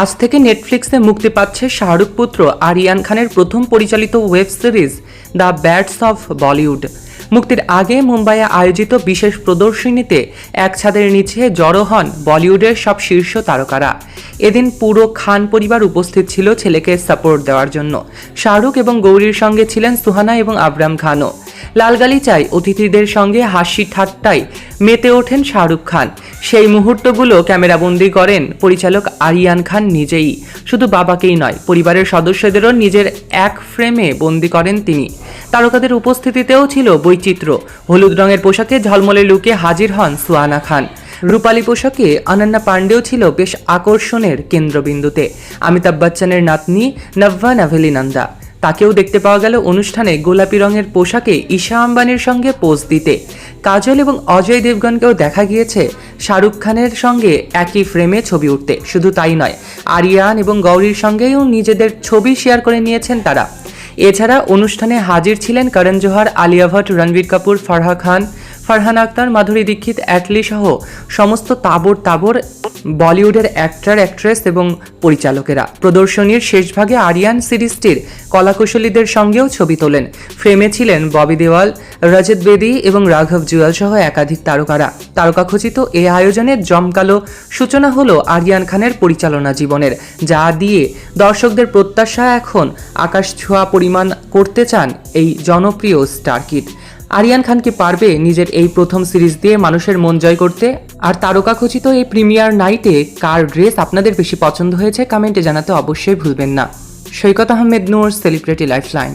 আজ থেকে নেটফ্লিক্সে মুক্তি পাচ্ছে শাহরুখ পুত্র আরিয়ান খানের প্রথম পরিচালিত web series the bads of Bollywood. মুক্তির আগে মুম্বাইয়ে আয়োজিত বিশেষ প্রদর্শনীতে এক ছাদের নিচে জড়ো হন বলিউডের সব শীর্ষ তারকারা। এদিন পুরো খান পরিবার উপস্থিত ছিল ছেলেকে সাপোর্ট দেওয়ার জন্য। শাহরুখ এবং গৌরীর সঙ্গে ছিলেন সুহানা এবং আবরাম খানও। লালগালিচায় অতিথিদের সঙ্গে হাসি ঠাট্টায় মেতে ওঠেন শাহরুখ খান। সেই মুহূর্তগুলো ক্যামেরাবন্দি করেন পরিচালক আরিয়ান খান নিজেই। শুধু বাবাকেই নয়, পরিবারের সদস্যদেরও নিজের এক ফ্রেমে বন্দি করেন তিনি। তারকাদের উপস্থিতিতেও ছিল বৈচিত্র্য। হলুদ রঙের পোশাকে ঝলমলে লুকে হাজির হন সুয়ানা খান। রূপালী পোশাকে অনন্যা পাণ্ডেও ছিল বেশ আকর্ষণের কেন্দ্রবিন্দুতে। অমিতাভ বচ্চনের নাতনি নভ্যা নাভেলিনন্দা তাকেও দেখতে পাওয়া গেল অনুষ্ঠানে গোলাপি রঙের পোশাকে ঈশা আম্বানির সঙ্গে পোজ দিতে। কাজল এবং অজয় দেবগনকেও দেখা গিয়েছে শাহরুখ খানের সঙ্গে একই ফ্রেমে ছবি উঠতে। শুধু তাই নয়, আরিয়ান এবং গৌরীর সঙ্গেও নিজেদের ছবি শেয়ার করে নিয়েছেন তারা। এছাড়া অনুষ্ঠানে হাজির ছিলেন করণ জোহার, আলিয়া ভট্ট রণবীর কাপুর ফারহা খান, ফারহান আক্তার, মাধুরী দীক্ষিত, অ্যাটলি সহ সমস্ত তাবর তাবর বলিউডের অ্যাক্টর, অ্যাক্ট্রেস এবং পরিচালকেরা। প্রদর্শনীর শেষভাগে আরিয়ান সিরিজটির কলাকুশলীদের সঙ্গেও ছবি তোলেন। ফ্রেমে ছিলেন ববি দেওয়াল, রজত বেদি এবং রাঘব জুয়াল সহ একাধিক তারকারা। তারকাখচিত এই আয়োজনের জমকালো সূচনা হলো আরিয়ান খানের পরিচালনা জীবনের, যা দিয়ে দর্শকদের প্রত্যাশা এখন আকাশ ছোঁয়া পরিমাণ করতে চান এই জনপ্রিয় স্টার কিড আরিয়ান খান কি পারবে নিজের এই প্রথম সিরিজ দিয়ে মানুষের মন জয় করতে। আর তারকা খচিত এই প্রিমিয়ার নাইটে কার ড্রেস আপনাদের বেশি পছন্দ হয়েছে, কমেন্টে জানাতে অবশ্যই ভুলবেন না। Saikat Ahmed Noor celebrity lifeline